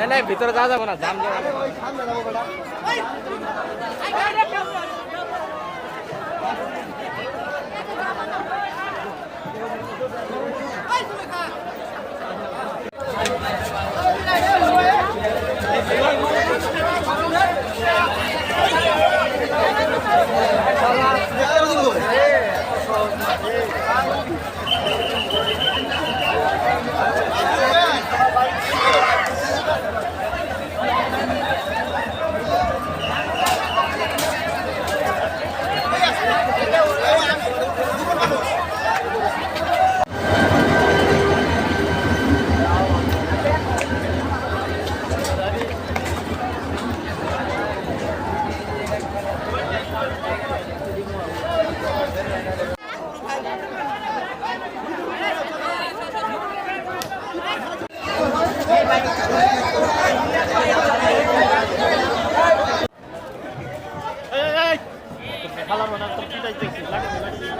না না ভিতরে যাওয়া যাব না জাম খালাম না তোর কি চাইতেছিস